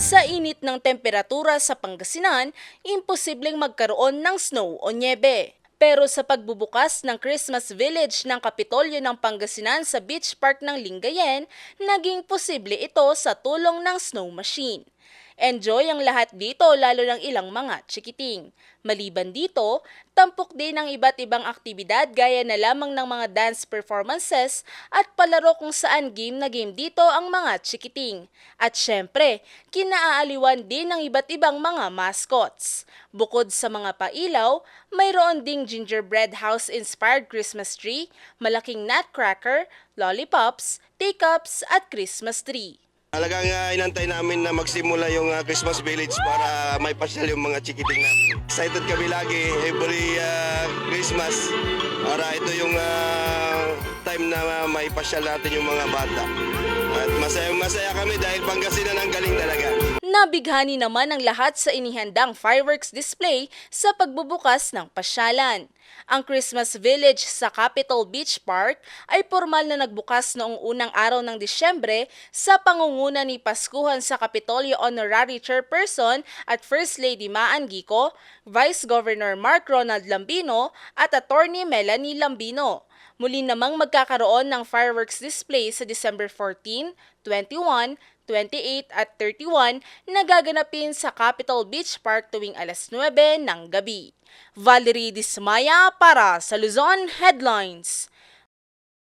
Sa init ng temperatura sa Pangasinan, imposibleng magkaroon ng snow o niebe. Pero sa pagbubukas ng Christmas Village ng Kapitolyo ng Pangasinan sa Beach Park ng Lingayen, naging posible ito sa tulong ng snow machine. Enjoy ang lahat dito lalo ng ilang mga chikiting. Maliban dito, tampok din ang iba't ibang aktibidad gaya na lamang ng mga dance performances at palaro kung saan game na game dito ang mga chikiting. At syempre, kinaaaliwan din ng iba't ibang mga mascots. Bukod sa mga pailaw, mayroon ding gingerbread house-inspired Christmas tree, malaking nutcracker, lollipops, teacups at Christmas tree. Talagang uh, inantay namin na magsimula yung ah, Christmas Village para may pasyal yung mga chikiting namin. Excited kami lagi every ah, Christmas para ito yung ah, time na may pasyal natin yung mga bata. At masaya masaya kami dahil Pangasinan. Nabighani naman ang lahat sa inihandang fireworks display sa pagbubukas ng pasyalan. Ang Christmas Village sa Capitol Beach Park ay formal na nagbukas noong unang araw ng Disyembre sa pangunguna ni Paskuhan sa Kapitolyo Honorary Chairperson at First Lady Maan Gico, Vice Governor Mark Ronald Lambino at Attorney Melanie Lambino. Muli namang magkakaroon ng fireworks display sa December 14, 21, 28 at 31 na gaganapin sa Capitol Beach Park tuwing alas 9 ng gabi. Valerie Dismaya para sa Luzon Headlines.